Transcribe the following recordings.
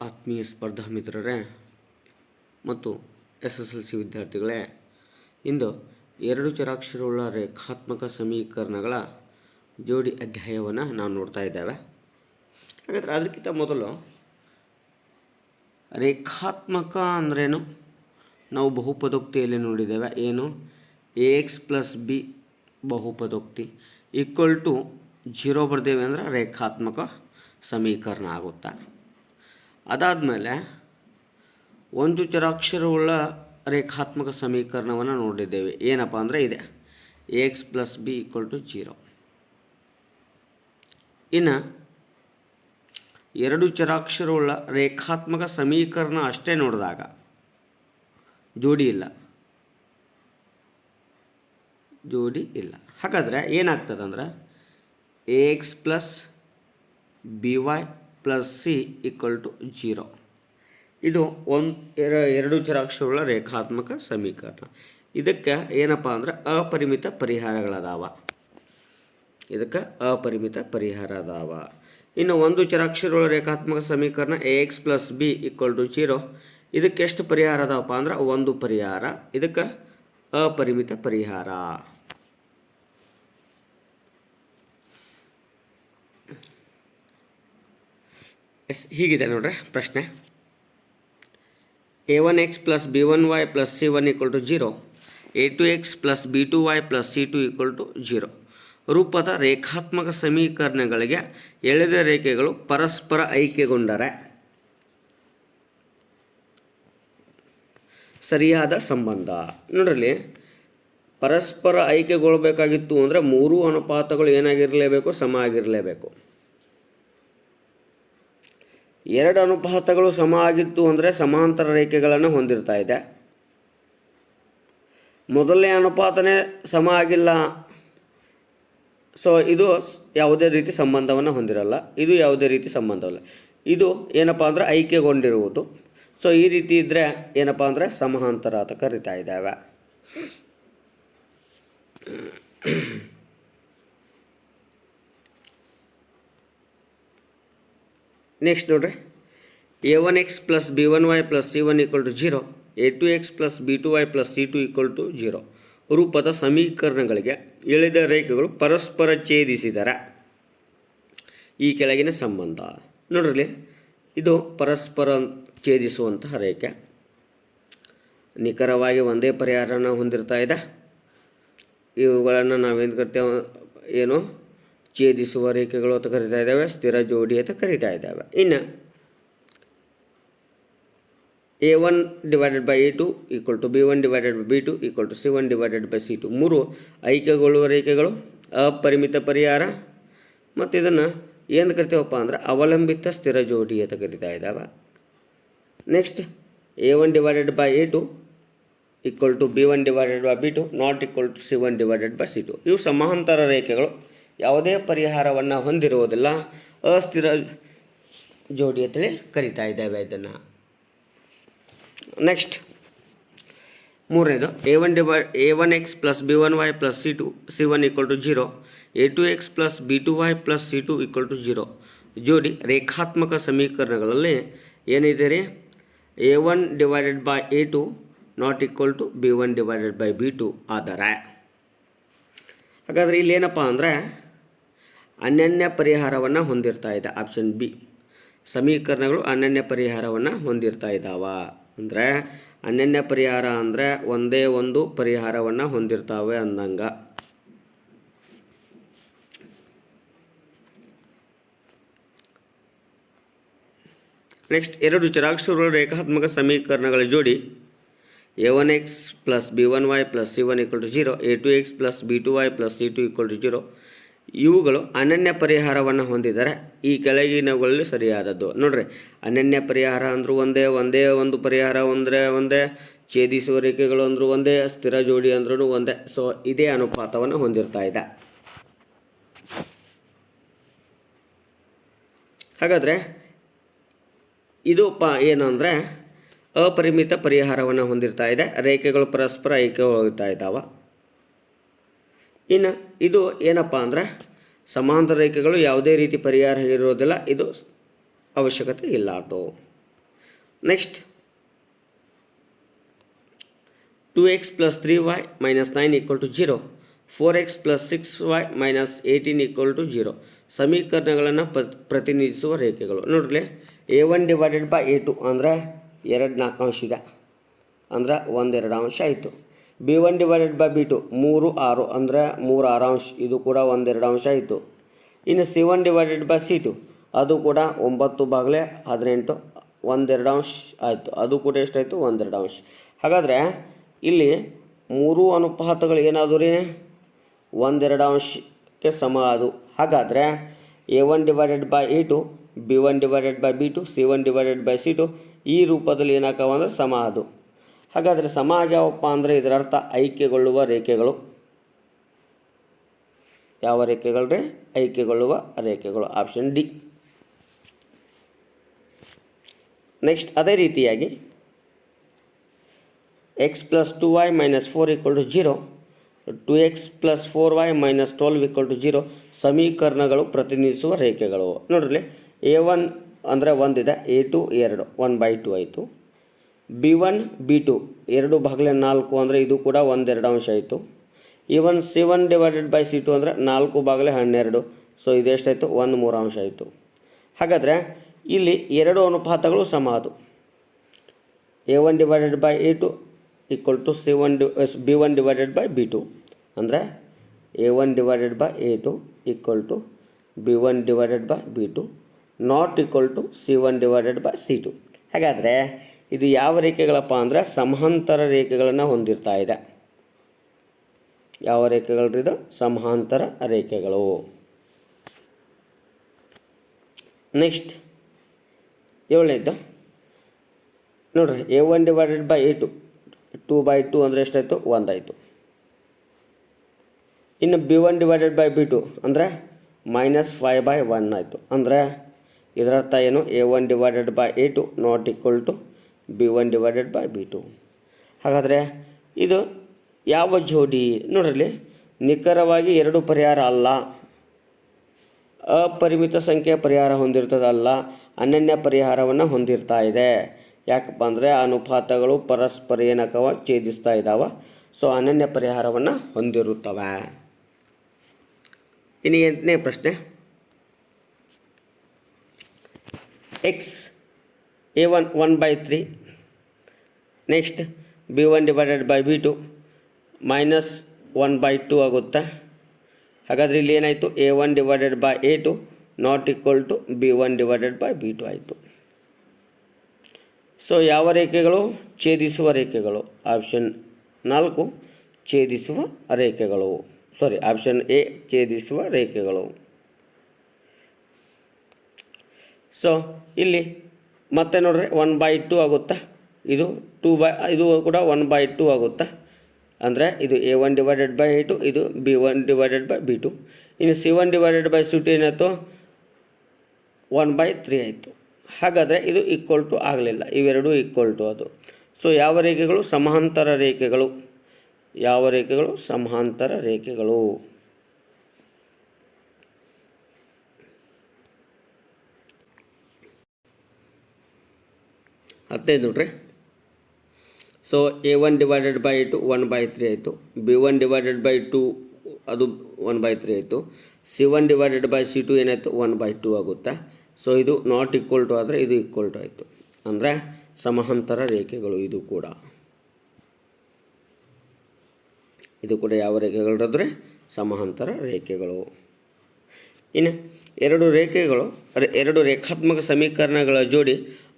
ಆತ್ಮೀಯ ಸ್ಪರ್ಧಾ ಮಿತ್ರರೇ ಮತ್ತು ಎಸ್ ಎಸ್ ಎಲ್ ಸಿ ವಿದ್ಯಾರ್ಥಿಗಳೇ, ಇಂದು ಎರಡು ಚರಾಕ್ಷರವುಳ್ಳ ರೇಖಾತ್ಮಕ ಸಮೀಕರಣಗಳ ಜೋಡಿ ಅಧ್ಯಾಯವನ್ನು ನಾವು ನೋಡ್ತಾ ಇದ್ದೇವೆ. ಹಾಗಾದರೆ ಅದಕ್ಕಿಂತ ಮೊದಲು ರೇಖಾತ್ಮಕ ಅಂದ್ರೇನು? ನಾವು ಬಹುಪದೋಕ್ತಿಯಲ್ಲಿ ನೋಡಿದ್ದೇವೆ. ಏನು? ಎ ಎಕ್ಸ್ ಪ್ಲಸ್ ಬಿ ಬಹುಪದೋಕ್ತಿ ಈಕ್ವಲ್ ಟು ಜೀರೋ ಬರ್ದೇವೆ ಅಂದರೆ ರೇಖಾತ್ಮಕ ಸಮೀಕರಣ ಆಗುತ್ತಾ? ಅದಾದಮೇಲೆ ಒಂದು ಚರಾಕ್ಷರವುಳ್ಳ ರೇಖಾತ್ಮಕ ಸಮೀಕರಣವನ್ನು ನೋಡಿದ್ದೇವೆ. ಏನಪ್ಪ ಅಂದರೆ ಇದೆ. X plus B equal to zero ಇನ್ನು ಎರಡು ಚರಾಕ್ಷರವುಳ್ಳ ರೇಖಾತ್ಮಕ ಸಮೀಕರಣ ಅಷ್ಟೇ ನೋಡಿದಾಗ ಜೋಡಿ ಇಲ್ಲ. ಜೋಡಿ ಇಲ್ಲ. ಹಾಗಾದರೆ ಏನಾಗ್ತದಂದ್ರೆ A X plus B Y plus C equal to zero ಇದು ಒಂದು, ಎರ, ಎರಡು ಚರಾಕ್ಷರಗಳ ರೇಖಾತ್ಮಕ ಸಮೀಕರಣ. ಇದಕ್ಕೆ ಏನಪ್ಪ ಅಂದ್ರೆ ಅಪರಿಮಿತ ಪರಿಹಾರಗಳದಾವ. ಇದಕ್ಕೆ ಅಪರಿಮಿತ ಪರಿಹಾರ ಅದಾವ ಇನ್ನು ಒಂದು ಚರಾಕ್ಷರಗಳ ರೇಖಾತ್ಮಕ ಸಮೀಕರಣ A X plus B equal to zero ಇದಕ್ಕೆ ಎಷ್ಟು ಪರಿಹಾರ ಅದಾವಪ್ಪ ಅಂದ್ರೆ ಒಂದು ಪರಿಹಾರ. ಇದಕ್ಕೆ ಅಪರಿಮಿತ ಪರಿಹಾರ. ಎಸ್, ಹೀಗಿದೆ ನೋಡ್ರಿ ಪ್ರಶ್ನೆ. A one X plus B one Y plus C one equal to zero A two X plus B two Y plus C two equal to zero ರೂಪದ ರೇಖಾತ್ಮಕ ಸಮೀಕರಣಗಳಿಗೆ ಎಳೆದ ರೇಖೆಗಳು ಪರಸ್ಪರ ಐಕ್ಯಗೊಂಡರೆ ಸರಿಯಾದ ಸಂಬಂಧ. ನೋಡ್ರಲ್ಲಿ ಪರಸ್ಪರ ಐಕ್ಯಗೊಳ್ಬೇಕಾಗಿತ್ತು ಅಂದರೆ ಮೂರು ಅನುಪಾತಗಳು ಏನಾಗಿರಲೇಬೇಕು? ಸಮ ಆಗಿರಲೇಬೇಕು. ಎರಡು ಅನುಪಾತಗಳು ಸಮ ಆಗಿತ್ತು ಅಂದರೆ ಸಮಾಂತರ ರೇಖೆಗಳನ್ನು ಹೊಂದಿರ್ತಾ ಇದೆ. ಮೊದಲನೇ ಅನುಪಾತನೇ ಸಮ ಆಗಿಲ್ಲ ಸೊ ಇದು ಯಾವುದೇ ರೀತಿ ಸಂಬಂಧವನ್ನು ಹೊಂದಿರಲ್ಲ. ಇದು ಯಾವುದೇ ರೀತಿ ಸಂಬಂಧವಲ್ಲ. ಇದು ಏನಪ್ಪ ಅಂದರೆ ಐಕ್ಯಗೊಂಡಿರುವುದು. ಸೊ ಈ ರೀತಿ ಇದ್ದರೆ ಏನಪ್ಪ ಅಂದರೆ ಸಮಾಂತರ ಅಂತ ಕರಿತಾ ಇದ್ದಾವೆ. ನೆಕ್ಸ್ಟ್ ನೋಡ್ರಿ. A one X plus B one Y plus C one equal to zero A two X plus B two Y plus C two equal to zero ರೂಪದ ಸಮೀಕರಣಗಳಿಗೆ ಎಳೆದ ರೇಖೆಗಳು ಪರಸ್ಪರ ಛೇದಿಸಿದರೆ ಈ ಕೆಳಗಿನ ಸಂಬಂಧ. ನೋಡ್ರಿ ಇದು ಪರಸ್ಪರ ಛೇದಿಸುವಂತಹ ರೇಖೆ. ನಿಖರವಾಗಿ ಒಂದೇ ಪರಿಹಾರನ ಹೊಂದಿರ್ತಾ ಇದೆ. ಇವುಗಳನ್ನು ನಾವೇನು ಕರ್ತೇವೆ ಏನು? ಛೇದಿಸುವ ರೇಖೆಗಳು ಅಂತ ಕರಿತಾ ಇದ್ದಾವೆ, ಸ್ಥಿರ ಜೋಡಿ ಅಂತ ಕರಿತಾ ಇದ್ದಾವೆ. ಇನ್ನು A one divided by A two equal to B one divided by B two equal to C one divided by C two ಮೂರು ಐಕ್ಯಗೊಳ್ಳುವ ರೇಖೆಗಳು, ಅಪರಿಮಿತ ಪರಿಹಾರ. ಮತ್ತು ಇದನ್ನು ಏನು ಕರಿತೇವಪ್ಪ ಅಂದ್ರೆ ಅವಲಂಬಿತ ಸ್ಥಿರ ಜೋಡಿ ಅಂತ ಕರಿತಾ ಇದ್ದಾವೆ. Next A one divided by A two equal to B one divided by B two not equal to C one divided by C two ಇವು ಸಮಾಂತರ ರೇಖೆಗಳು. ಯಾವುದೇ ಪರಿಹಾರವನ್ನು ಹೊಂದಿರುವುದಿಲ್ಲ. ಅಸ್ಥಿರ ಜೋಡಿ ಅಂತೇಳಿ ಕರಿತಾ ಇದ್ದೇವೆ ಇದನ್ನು. ನೆಕ್ಸ್ಟ್ ಮೂರನೇದು A one divide A one X plus B one Y plus C two C one equal to zero A two X plus B two Y plus C two equal to zero ಜೋಡಿ ರೇಖಾತ್ಮಕ ಸಮೀಕರಣಗಳಲ್ಲಿ ಏನಿದೆ ರೀ A one divided by A two not equal to B one divided by B two ಆದರೆ, ಹಾಗಾದರೆ ಇಲ್ಲಿ ಏನಪ್ಪ ಅಂದರೆ ಅನನ್ಯ ಪರಿಹಾರವನ್ನು ಹೊಂದಿರ್ತಾ ಇದೆ. ಆಪ್ಷನ್ ಬಿ ಸಮೀಕರಣಗಳು ಅನನ್ಯ ಪರಿಹಾರವನ್ನು ಹೊಂದಿರ್ತಾ ಇದ್ದಾವ ಅಂದರೆ ಅನನ್ಯ ಪರಿಹಾರ ಅಂದರೆ ಒಂದೇ ಒಂದು ಪರಿಹಾರವನ್ನು ಹೊಂದಿರ್ತಾವೆ ಅಂದಂಗ. ನೆಕ್ಸ್ಟ್ ಎರಡು ಚರಾಕ್ಷರಗಳ ರೇಖಾತ್ಮಕ ಸಮೀಕರಣಗಳ ಜೋಡಿ A one X plus B one Y plus C one equal to zero A two X plus B two Y plus C two equal to zero ಇವುಗಳು ಅನನ್ಯ ಪರಿಹಾರವನ್ನು ಹೊಂದಿದರೆ ಈ ಕೆಳಗಿನವುಗಳಲ್ಲಿ ಸರಿಯಾದದ್ದು. ನೋಡ್ರಿ, ಅನನ್ಯ ಪರಿಹಾರ ಅಂದರೂ ಒಂದೇ ಒಂದೇ ಒಂದು ಪರಿಹಾರ ಅಂದರೆ ಒಂದೇ, ಛೇದಿಸುವ ರೇಖೆಗಳು ಅಂದರೂ ಒಂದೇ, ಸ್ಥಿರ ಜೋಡಿ ಅಂದ್ರೂ ಒಂದೇ. ಸೊ ಇದೇ ಅನುಪಾತವನ್ನು ಹೊಂದಿರ್ತಾ ಇದೆ. ಹಾಗಾದರೆ, ಇದು ಪ ಏನು ಅಂದರೆ ಅಪರಿಮಿತ ಪರಿಹಾರವನ್ನು ಹೊಂದಿರ್ತಾ ಇದೆ. ರೇಖೆಗಳು ಪರಸ್ಪರ ಐಕ್ಯ ಹೋಗ್ತಾ ಇದ್ದಾವೆ? ಇನ್ನು ಇದು ಏನಪ್ಪ ಅಂದರೆ ಸಮಾಂತರ ರೇಖೆಗಳು ಯಾವುದೇ ರೀತಿ ಪರಿಹಾರ ಇರೋದಿಲ್ಲ, ಇದು ಅವಶ್ಯಕತೆ ಇಲ್ಲ ಅದು. Next two X plus three Y minus nine equal to zero four X plus six Y minus eighteen equal to zero ಸಮೀಕರಣಗಳನ್ನು ಪ್ರತಿನಿಧಿಸುವ ರೇಖೆಗಳು. ನೋಡ್ರಿ A one divided by A two ಅಂದರೆ ಎರಡು ನಾಲ್ಕು ಅಂಶ ಇದೆ. ಅಂದರೆ ಒಂದೆರಡು ಅಂಶ ಆಯಿತು. B one divided by B two ಮೂರು ಆರು ಅಂದರೆ ಮೂರು ಆರು ಅಂಶ ಇದು ಕೂಡ ಒಂದೆರಡು ಅಂಶ ಆಯಿತು ಇನ್ನು C one divided by C two ಅದು ಕೂಡ ಒಂಬತ್ತು ಬಾಗಲೇ ಹದಿನೆಂಟು, ಒಂದೆರಡು ಅಂಶ ಆಯಿತು. ಅದು ಕೂಡ ಎಷ್ಟಾಯಿತು? ಒಂದೆರಡು ಅಂಶ. ಹಾಗಾದರೆ ಇಲ್ಲಿ ಮೂರು ಅನುಪಾತಗಳು ಏನಾದರೂ ರೀ? ಒಂದೆರಡು ಅಂಶಕ್ಕೆ ಸಮ ಅದು. ಹಾಗಾದರೆ A one divided by A two B one divided by B two C one divided by C two ಈ ರೂಪದಲ್ಲಿ ಏನಾಕವ ಅಂದರೆ ಸಮ ಅದು. ಹಾಗಾದರೆ ಸಮ ಆಗ್ಯಾವಪ್ಪ ಅಂದರೆ ಇದರ ಅರ್ಥ ಐಕ್ಯಗೊಳ್ಳುವ ರೇಖೆಗಳು. ಯಾವ ರೇಖೆಗಳು ರೀ ಐಕ್ಯಗೊಳ್ಳುವ ರೇಖೆಗಳು. ಆಪ್ಷನ್ ಡಿ ನೆಕ್ಸ್ಟ್ ಅದೇ ರೀತಿಯಾಗಿ X plus two Y minus four equal to zero two X plus four Y minus twelve equal to zero ಸಮೀಕರಣಗಳು ಪ್ರತಿನಿಧಿಸುವ ರೇಖೆಗಳು. ನೋಡ್ರಿ ಎ ಒನ್ ಅಂದರೆ ಒಂದಿದೆ ಎ ಟು ಎರಡು ಒನ್ ಬೈ ಟು ಆಯಿತು. ಬಿ ಒನ್, ಬಿ ಟು, ಎರಡು ಬಾಗಿಲೆ ನಾಲ್ಕು ಅಂದರೆ ಇದು ಕೂಡ ಒಂದೆರಡು ಅಂಶ ಆಯಿತು ಇವನ್ C one divided by C two ಅಂದರೆ ನಾಲ್ಕು ಬಾಗಿಲೆ ಹನ್ನೆರಡು. ಸೊ ಇದೆಷ್ಟಾಯಿತು? ಒಂದು ಮೂರು ಅಂಶ ಆಯಿತು ಹಾಗಾದರೆ ಇಲ್ಲಿ ಎರಡು ಅನುಪಾತಗಳು ಸಮ ಅದು. A one divided by A two equal to C one D B one divided by B two. ಅಂದರೆ A one divided by A two equal to B one divided by B two, not equal to C one divided by C two. ಹಾಗಾದರೆ ಇದು ಯಾವ ರೇಖೆಗಳಪ್ಪ ಅಂದರೆ ಸಮಾಂತರ ರೇಖೆಗಳನ್ನು ಹೊಂದಿರ್ತಾ ಇದೆ. ಯಾವ ರೇಖೆಗಳು ಇದು? ಸಮಾಂತರ ರೇಖೆಗಳು. ನೆಕ್ಸ್ಟ್ ಏಳನೇದ್ದು? ನೋಡ್ರಿ A one divided by A two two by two ಅಂದರೆ ಎಷ್ಟಾಯಿತು? ಒಂದಾಯಿತು. ಇನ್ನು B one divided by B two ಅಂದರೆ ಮೈನಸ್ ಫೈ ಬೈ ಒನ್ ಆಯಿತು. ಅಂದರೆ ಇದರರ್ಥ ಏನು? A one divided by A two not equal to B one divided by B two. ಹಾಗಾದರೆ ಇದು ಯಾವ ಜೋಡಿ? ನೋಡ್ರಲ್ಲಿ ನಿಖರವಾಗಿ ಎರಡು ಪರಿಹಾರ ಅಲ್ಲ. ಅಪರಿಮಿತ ಸಂಖ್ಯೆಯ ಪರಿಹಾರ ಹೊಂದಿರ್ತದಲ್ಲ ಅನನ್ಯ ಪರಿಹಾರವನ್ನು ಹೊಂದಿರ್ತಾ ಇದೆ. ಯಾಕಪ್ಪ ಅಂದರೆ ಅನುಪಾತಗಳು ಪರಸ್ಪರ ಏನಕವ ಛೇದಿಸ್ತಾ ಇದ್ದಾವೆ ಸೊ ಅನನ್ಯ ಪರಿಹಾರವನ್ನು ಹೊಂದಿರುತ್ತವೆ. ಇನ್ನು ಎಂಟನೇ ಪ್ರಶ್ನೆ. X A one one by three next B one divided by B two minus one by two ಆಗುತ್ತಾ? ಹಾಗಾದರೆ ಇಲ್ಲಿ ಏನಾಯಿತು? A one divided by A two not equal to B one divided by B two ಆಯಿತು. So ಯಾವ ರೇಖೆಗಳು? ಛೇದಿಸುವ ರೇಖೆಗಳು. Option ನಾಲ್ಕು, ಛೇದಿಸುವ ರೇಖೆಗಳು. ಸಾರಿ ಆಪ್ಷನ್ ಎ ಛೇದಿಸುವ ರೇಖೆಗಳು. ಸೊ ಇಲ್ಲಿ ಮತ್ತೆ ನೋಡ್ರಿ ಒನ್ ಬೈ ಟು ಆಗುತ್ತಾ? ಇದು ಟೂ ಬೈ ಇದು ಕೂಡ ಒನ್ ಬೈ ಟೂ ಆಗುತ್ತೆ. ಅಂದರೆ ಇದು A one divided by A two ಇದು B one divided by B two ಇನ್ನು C one divided by C two ಏನಾಯಿತು? ಒನ್ ಬೈ ತ್ರೀ ಆಯಿತು. ಹಾಗಾದರೆ ಇದು ಈಕ್ವಲ್ ಟು ಆಗಲಿಲ್ಲ. ಇವೆರಡೂ ಈಕ್ವಲ್ ಟು ಅದು. ಸೊ ಯಾವ ರೇಖೆಗಳು? ಸಮಾಂತರ ರೇಖೆಗಳು. ಯಾವ ರೇಖೆಗಳು? ಸಮಾಂತರ ರೇಖೆಗಳು. ಹದಿನೈದು ನೋಡ್ರಿ. So A one divided by two one by three ಆಯಿತು. B one divided by two ಅದು ಒನ್ ಬೈ ತ್ರೀ ಆಯಿತು. C one divided by C two ಏನಾಯಿತು? ಒನ್ ಬೈ ಟು ಆಗುತ್ತೆ. ಸೊ ಇದು ನಾಟ್ ಈಕ್ವಲ್ ಟು ಆದರೆ ಇದು ಈಕ್ವಲ್ ಟು ಆಯಿತು. ಅಂದರೆ ಸಮಾಂತರ ರೇಖೆಗಳು ಇದು ಕೂಡ. ಇದು ಕೂಡ ಯಾವ ರೇಖೆಗಳು ಅಂದರೆ ಸಮಾಂತರ ರೇಖೆಗಳು. ಇನ್ನು ಎರಡು ರೇಖೆಗಳು, ಎರಡು ರೇಖಾತ್ಮಕ ಸಮೀಕರಣಗಳ ಜೋಡಿ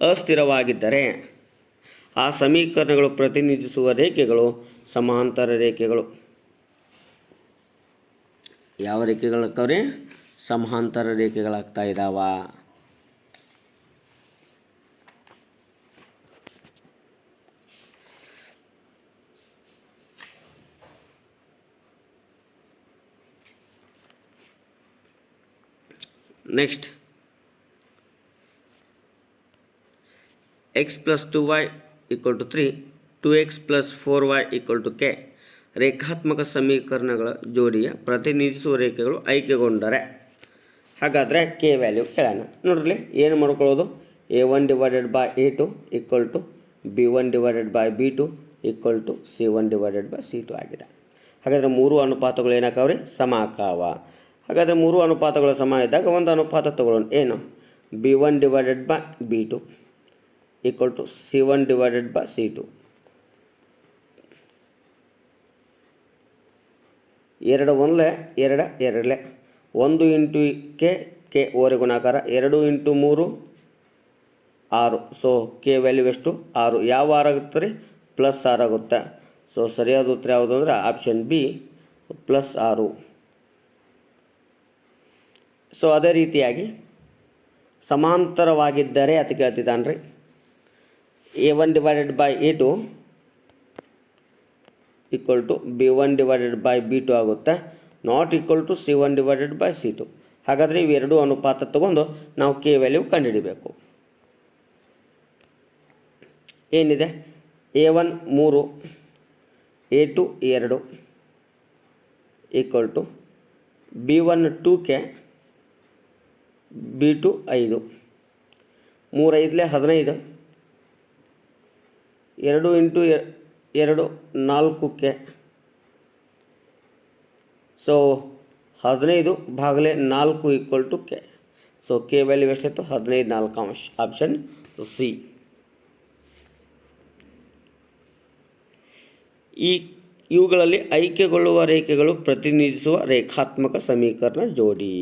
ಅಸ್ಥಿರವಾಗಿದ್ದರೆ ಆ ಸಮೀಕರಣಗಳು ಪ್ರತಿನಿಧಿಸುವ ರೇಖೆಗಳು ಸಮಾಂತರ ರೇಖೆಗಳು. ಯಾವ ರೇಖೆಗಳಾಗ್ತಾವ್ರಿ? ಸಮಾಂತರ ರೇಖೆಗಳಾಗ್ತಾ ಇದ್ದಾವ next X plus two Y equal to three two X plus four Y equal to K ರೇಖಾತ್ಮಕ ಸಮೀಕರಣಗಳ ಜೋಡಿಯ ಪ್ರತಿನಿಧಿಸುವ ರೇಖೆಗಳು ಆಯ್ಕೆಗೊಂಡರೆ ಹಾಗಾದರೆ ಕೆ ವ್ಯಾಲ್ಯೂ ಕೇಳೋಣ. ನೋಡ್ರಿ, ಏನು ಮಾಡ್ಕೊಳ್ಳೋದು? A one divided by A two equal to B one divided by B two equal to C one divided by C two ಆಗಿದೆ. ಹಾಗಾದರೆ ಮೂರು ಅನುಪಾತಗಳು ಏನಾಕಾವ್ರಿ ಸಮ ಆಕಾವ ಹಾಗಾದರೆ ಮೂರು ಅನುಪಾತಗಳು ಸಮ ಇದ್ದಾಗ ಒಂದು ಅನುಪಾತ ತಗೊಳ್ಳೋಣ. ಏನು? B one divided by B two equal C one divided by C two ಎರಡು ಒಂದಲೆ, ಎರಡ ಎರಡಲೆ. ಒಂದು ಇಂಟು ಕೆ ಕೆ ಓರೆ ಗುಣಾಕಾರ ಎರಡು ಇಂಟು ಮೂರು, ಆರು. ಸೊ ಕೆ ವ್ಯಾಲ್ಯೂ ಎಷ್ಟು? ಆರು. ಯಾವ ಆರು ರೀ? ಪ್ಲಸ್ ಆರು ಆಗುತ್ತೆ. ಸೊ ಸರಿಯಾದ ಉತ್ತರ ಯಾವುದು ಅಂದರೆ ಆಪ್ಷನ್ ಬಿ ಪ್ಲಸ್ ಆರು. ಸೊ ಅದೇ ರೀತಿಯಾಗಿ ಸಮಾಂತರವಾಗಿದ್ದರೆ ಅದು ಕೇಳ್ತಿದ್ದಾನೆ ರೀ A one divided by A two equal to B one divided by B two ಆಗುತ್ತೆ. Not equal to C one divided by C two ಹಾಗಾದರೆ ಇವೆರಡೂ ಅನುಪಾತ ತಗೊಂಡು ನಾವು ಕೆ ವ್ಯಾಲ್ಯೂ ಕಂಡುಹಿಡಿಬೇಕು. ಏನಿದೆ? ಎ ಒನ್ ಮೂರು ಎ ಟು ಎರಡು equal to B one two K B two ಐದು. ಮೂರೈದಲೇ ಹದಿನೈದು. ಎರಡು ಇಂಟು ಎರಡು ನಾಲ್ಕಕ್ಕೆ ಸೊ ಹದಿನೈದು ಭಾಗಲೆ ನಾಲ್ಕು equal to K. So K value ಎಷ್ಟಿತ್ತು? ಹದಿನೈದು ನಾಲ್ಕು ಅಂಶ ಆಪ್ಷನ್ ಸಿ ಈ, ಇವುಗಳಲ್ಲಿ ಐಕ್ಯಗೊಳ್ಳುವ ರೇಖೆಗಳು ಪ್ರತಿನಿಧಿಸುವ ರೇಖಾತ್ಮಕ ಸಮೀಕರಣ ಜೋಡಿ.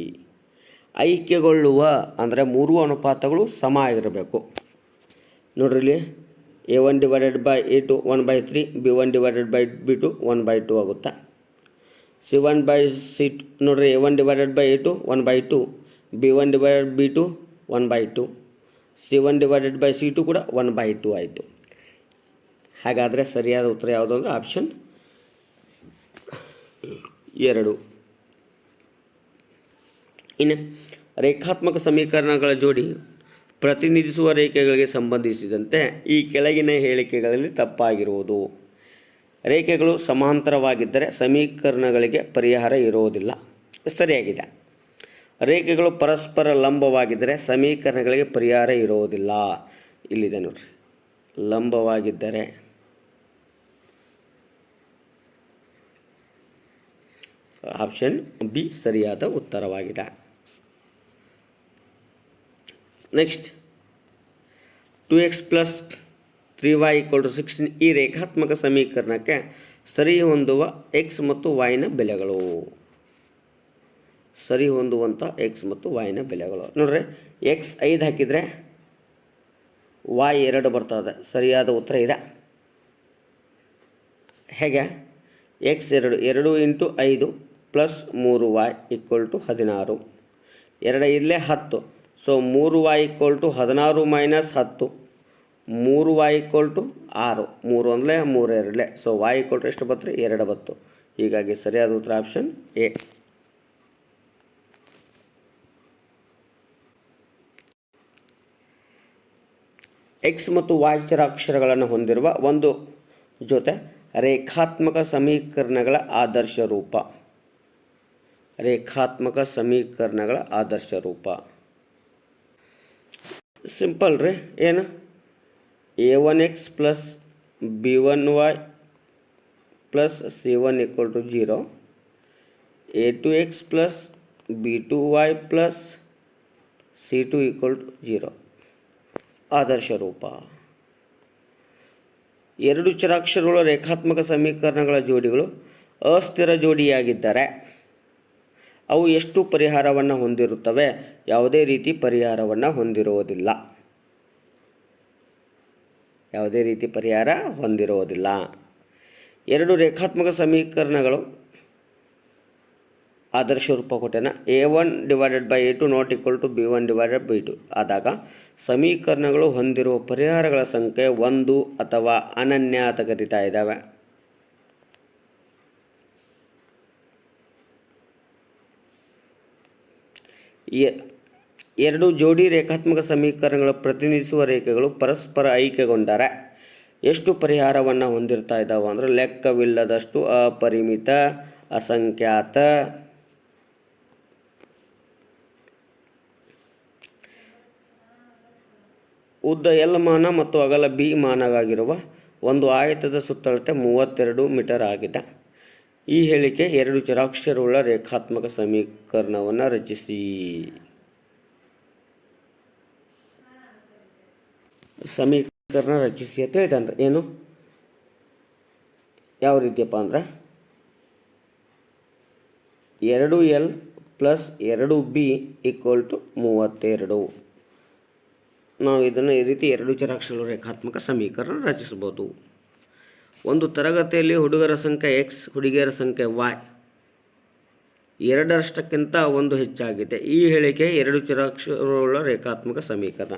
ಐಕ್ಯಗೊಳ್ಳುವ ಅಂದರೆ ಮೂರು ಅನುಪಾತಗಳು ಸಮ ಆಗಿರಬೇಕು. ನೋಡ್ರಿ A one divided by A two one by three B one divided by B two one by two ಆಗುತ್ತಾ? ಸಿ ಒನ್ ಬೈ ಸಿ ನೋಡ್ರಿ A one divided by A two one by two B one divided B two one by two C one divided by C two ಕೂಡ one by two ಆಯಿತು. ಹಾಗಾದರೆ ಸರಿಯಾದ ಉತ್ತರ ಯಾವುದು ಅಂದರೆ option ಎರಡು. ಇನ್ನು ರೇಖಾತ್ಮಕ ಸಮೀಕರಣಗಳ ಜೋಡಿ ಪ್ರತಿನಿಧಿಸುವ ರೇಖೆಗಳಿಗೆ ಸಂಬಂಧಿಸಿದಂತೆ ಈ ಕೆಳಗಿನ ಹೇಳಿಕೆಗಳಲ್ಲಿ ತಪ್ಪಾಗಿರುವುದು. ರೇಖೆಗಳು ಸಮಾಂತರವಾಗಿದ್ದರೆ ಸಮೀಕರಣಗಳಿಗೆ ಪರಿಹಾರ ಇರುವುದಿಲ್ಲ. ಸರಿಯಾಗಿದೆ. ರೇಖೆಗಳು ಪರಸ್ಪರ ಲಂಬವಾಗಿದ್ದರೆ ಸಮೀಕರಣಗಳಿಗೆ ಪರಿಹಾರ ಇರುವುದಿಲ್ಲ. ಇಲ್ಲಿದೆ ನೋಡ್ರಿ. ಲಂಬವಾಗಿದ್ದರೆ ಆಪ್ಷನ್ ಬಿ ಸರಿಯಾದ ಉತ್ತರವಾಗಿದೆ. Next two X plus three Y equal to sixteen ಈ ರೇಖಾತ್ಮಕ ಸಮೀಕರಣಕ್ಕೆ ಸರಿ ಹೊಂದುವ ಎಕ್ಸ್ ಮತ್ತು ವೈನ ಬೆಲೆಗಳು. ಸರಿ ಹೊಂದುವಂಥ ಎಕ್ಸ್ ಮತ್ತು ವೈನ ಬೆಲೆಗಳು. ನೋಡ್ರಿ ಎಕ್ಸ್ ಐದು ಹಾಕಿದರೆ ವಾಯ್ ಎರಡು ಬರ್ತದೆ. ಸರಿಯಾದ ಉತ್ತರ ಇದೆ. ಹೇಗೆ? ಎಕ್ಸ್ ಎರಡು ಎರಡು ಇಂಟು ಐದು ಪ್ಲಸ್ ಮೂರು ವಾಯ್ ಈಕ್ವಲ್ ಟು ಹದಿನಾರು. ಎರಡು, ಇಲ್ಲೇ ಹತ್ತು. ಸೊ ಮೂರು ವೈ ಈಕ್ವಲ್ ಟು ಹದಿನಾರು ಮೈನಸ್ ಹತ್ತು. ಮೂರು ವೈ ಈಕ್ವಲ್ ಟು ಆರು. ಮೂರು ಒಂದಲೇ ಮೂರು ಎರಡಲೇ. ಸೊ ವೈ ಈಕ್ವಲ್ ಟು ಎಷ್ಟು ಬತ್ತು ಎರಡು ಬತ್ತು. ಹೀಗಾಗಿ ಸರಿಯಾದ ಉತ್ತರ ಆಪ್ಷನ್ ಎ ಎಕ್ಸ್ ಮತ್ತು ವಾಚರ ಅಕ್ಷರಗಳನ್ನು ಹೊಂದಿರುವ ಒಂದು ಜೊತೆ ರೇಖಾತ್ಮಕ ಸಮೀಕರಣಗಳ ಆದರ್ಶ ರೂಪ. ರೇಖಾತ್ಮಕ ಸಮೀಕರಣಗಳ ಆದರ್ಶ ರೂಪ. ಸಿಂಪಲ್ ರೀ, ಏನು? A one X plus B one Y plus C one equal to zero A two X plus B two Y plus C two equal to zero ಆದರ್ಶ ರೂಪ. ಎರಡು ಚರಾಕ್ಷರಗಳ ರೇಖಾತ್ಮಕ ಸಮೀಕರಣಗಳ ಜೋಡಿಗಳು ಅಸ್ಥಿರ ಜೋಡಿಯಾಗಿದ್ದರೆ ಅವು ಎಷ್ಟು ಪರಿಹಾರವನ್ನು ಹೊಂದಿರುತ್ತವೆ? ಯಾವುದೇ ರೀತಿ ಪರಿಹಾರವನ್ನು ಹೊಂದಿರುವುದಿಲ್ಲ. ಯಾವುದೇ ರೀತಿ ಪರಿಹಾರ ಹೊಂದಿರುವುದಿಲ್ಲ. ಎರಡು ರೇಖಾತ್ಮಕ ಸಮೀಕರಣಗಳು. ಆದರ್ಶ ರೂಪ ಕೊಟ್ಟೆನ A one divided by A two not equal to B one divided by two ಆದಾಗ ಸಮೀಕರಣಗಳು ಹೊಂದಿರುವ ಪರಿಹಾರಗಳ ಸಂಖ್ಯೆ ಒಂದು ಅಥವಾ ಅನನ್ಯ ಅಂತ ಕರೀತಾ ಇದ್ದಾವೆ. ಎರಡು ಜೋಡಿ ರೇಖಾತ್ಮಕ ಸಮೀಕರಣಗಳು ಪ್ರತಿನಿಧಿಸುವ ರೇಖೆಗಳು ಪರಸ್ಪರ ಐಕ್ಯಗೊಂಡರೆ ಎಷ್ಟು ಪರಿಹಾರವನ್ನು ಹೊಂದಿರ್ತಾ ಇದ್ದಾವೆ ಅಂದರೆ ಲೆಕ್ಕವಿಲ್ಲದಷ್ಟು ಅಪರಿಮಿತ, ಅಸಂಖ್ಯಾತ, ಉದ್ದ ಎಲ್ ಮಾನ ಮತ್ತು ಅಗಲ ಬಿ ಮಾನಗಾಗಿರುವ ಒಂದು ಆಯತದ ಸುತ್ತಳತೆ ಮೂವತ್ತೆರಡು ಮೀಟರ್ ಆಗಿದೆ. ಈ ಹೇಳಿಕೆ ಎರಡು ಚರಾಕ್ಷರವುಳ್ಳ ರೇಖಾತ್ಮಕ ಸಮೀಕರಣವನ್ನು ರಚಿಸಿ. ಸಮೀಕರಣ ರಚಿಸಿ ಅಂತ ಹೇಳ್ತಾನೆ ಏನು? ಯಾವ ರೀತಿಯಪ್ಪ ಅಂದ್ರೆ? ಎರಡು ಎಲ್ ಪ್ಲಸ್ ಎರಡು ಬಿ ಈಕ್ವಲ್ ಟು ಮೂವತ್ತೆರಡು. ನಾವು ಇದನ್ನು ಈ ರೀತಿ ಎರಡು ಚರಾಕ್ಷರ ರೇಖಾತ್ಮಕ ಸಮೀಕರಣ ರಚಿಸಬಹುದು ಒಂದು ತರಗತಿಯಲ್ಲಿ ಹುಡುಗರ ಸಂಖ್ಯೆ ಎಕ್ಸ್ ಹುಡುಗಿಯರ ಸಂಖ್ಯೆ ವಾಯ್ ಎರಡರಷ್ಟಕ್ಕಿಂತ ಒಂದು ಹೆಚ್ಚಾಗಿದೆ. ಈ ಹೇಳಿಕೆ ಎರಡು ಚರಾಕ್ಷರವುಳ್ಳ ರೇಖಾತ್ಮಕ ಸಮೀಕರಣ.